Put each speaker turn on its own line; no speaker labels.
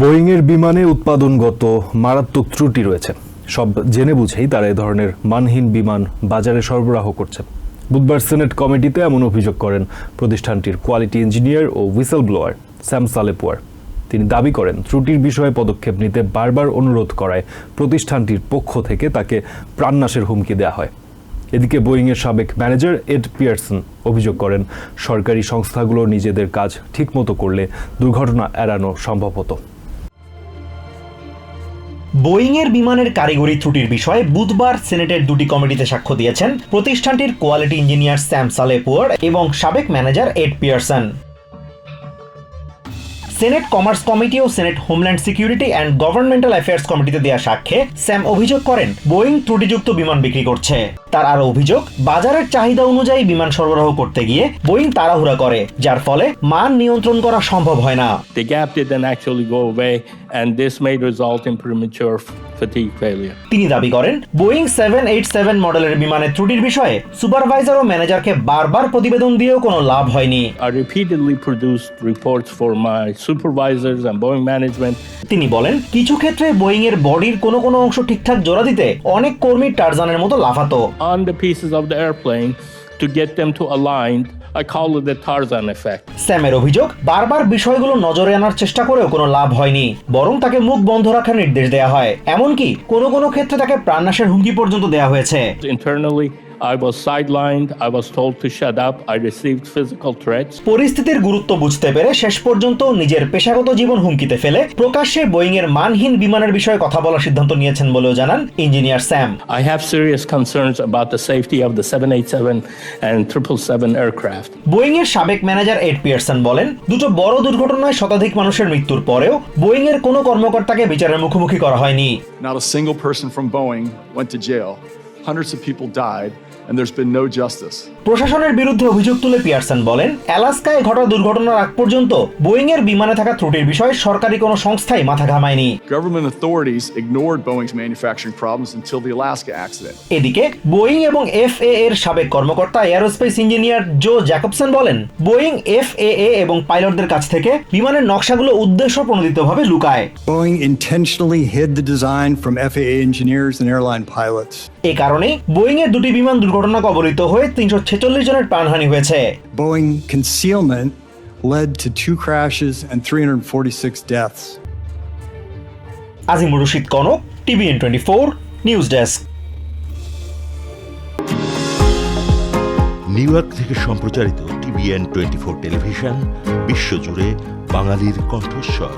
বোয়িংয়ের বিমানে উৎপাদনগত মারাত্মক ত্রুটি রয়েছে। সব জেনে বুঝেই তারা এ ধরনের মানহীন বিমান বাজারে সরবরাহ করছে। বুধবার সিনেট কমিটিতে এমন অভিযোগ করেন প্রতিষ্ঠানটির কোয়ালিটি ইঞ্জিনিয়ার ও হুইসেল ব্লোয়ার স্যাম সালেপুয়ার। তিনি দাবি করেন, ত্রুটির বিষয়ে পদক্ষেপ নিতে বারবার অনুরোধ করায় প্রতিষ্ঠানটির পক্ষ থেকে তাকে প্রাণনাশের হুমকি দেওয়া হয়। এদিকে বোয়িংয়ের সাবেক ম্যানেজার এড পিয়ারসন অভিযোগ করেন, সরকারি সংস্থাগুলো নিজেদের কাজ ঠিকমতো করলে দুর্ঘটনা এড়ানো সম্ভব হতো।
বোয়িংয়ের বিমানের কারিগরি ত্রুটির বিষয়ে বুধবার সিনেটের দুটি কমিটিতে সাক্ষ্য দিয়েছেন প্রতিষ্ঠানটির কোয়ালিটি ইঞ্জিনিয়ার স্যাম সালেপুয়ার এবং সাবেক manager Ed Pierson. Senate Commerce Committee O Senate Homeland Security and Governmental Affairs কমিটিতে দেওয়া সাক্ষ্যে স্যাম অভিযোগ করেন বোয়িং ত্রুটিযুক্ত বিমান বিক্রি করছে। তার আরও অভিযোগ, বাজারের চাহিদা অনুযায়ী বিমান সরবরাহ করতে গিয়ে বোয়িং তাড়াহুড়া করে, যার ফলে মান নিয়ন্ত্রণ করা সম্ভব হয় না।
Fatigue failure.
তিনি দাবি করেন বোয়িং সেভেন এইট সেভেন মডেলের বিমানের ত্রুটির বিষয়ে সুপারভাইজার ও ম্যানেজারকে বারবার প্রতিবেদন দিয়েও কোনো লাভ হয়নি
I repeatedly produced reports for my supervisors and Boeing management.
তিনি বলেন কিছু ক্ষেত্রে বোয়িং এর বডির কোনো কোনো অংশ ঠিকঠাক জোড়া দিতে অনেক কর্মী টারজানের মতো লাফাতো
On the pieces of the airplane to get them to align, I call it the Tarzan effect.
স্যামের অভিযোগ বারবার বিষয়গুলো নজরে আনার চেষ্টা করেও কোনো লাভ হয়নি বরং তাকে মুখ বন্ধ রাখার নির্দেশ দেওয়া হয় এমনকি কোনো কোনো ক্ষেত্রে তাকে প্রাণনাশের হুমকি পর্যন্ত দেওয়া হয়েছে
Internally, I was sidelined, I was told to shut up, I received physical threats.
পরিস্থিতির গুরুত্ব বুঝতে পেরে শেষ পর্যন্ত নিজের পেশাগত জীবন হুমকিতে ফেলে প্রকাশ্যে বোয়িং এর মানহীন বিমানের বিষয়ে কথা বলার সিদ্ধান্ত নিয়েছেন বলেও জানান engineer Sam
I have serious concerns about the safety of the 787 and 777 aircraft.
Boeing এর সাবেক ম্যানেজার এড পিয়ারসন বলেন দুটো বড় দুর্ঘটনায় শতাধিক মানুষের মৃত্যুর পরেও বোয়িং এর কোনো কর্মকর্তাকে বিচারের মুখোমুখি করা হয়নি
Not a single person from Boeing went to jail. Hundreds of people died, and there's been no justice.
প্রশাসনের বিরুদ্ধে অভিযোগ তুলে পিয়ারসন বলেন অ্যালাস্কায় ঘটা দুর্ঘটনার আগ পর্যন্ত বোয়িং এর বিমানে থাকা ত্রুটির বিষয়ে সরকারি কোনো সংস্থাই মাথা ঘামায়নি
Government authorities ignored Boeing's manufacturing problems until the Alaska accident.
এদিকে বোয়িং এবং এফএ এর সাবেক কর্মকর্তা এয়ারোস্পেস ইঞ্জিনিয়ার জো জ্যাকবসন বলেন বোয়িং এফএএ এবং পাইলটদের কাছ থেকে বিমানের নকশাগুলো উদ্দেশ্য প্রণোদিতভাবে লুকায়
Boeing intentionally hid the design from FAA engineers and airline pilots.
এ কারণে বোয়িং এর দুটি বিমান দুর্ঘটনা কবলিত হয়ে তিনশো ছেচল্লিশ জনের প্রাণহানি হয়েছে।
Boeing concealment led to two crashes and 346 deaths.
Azimur Rashid Konok TVN twenty four news desk.
New York থেকে সম্প্রচারিত টিভিএন টোয়েন্টি ফোর টেলিভিশন বিশ্বজুড়ে বাঙালির কণ্ঠস্বর।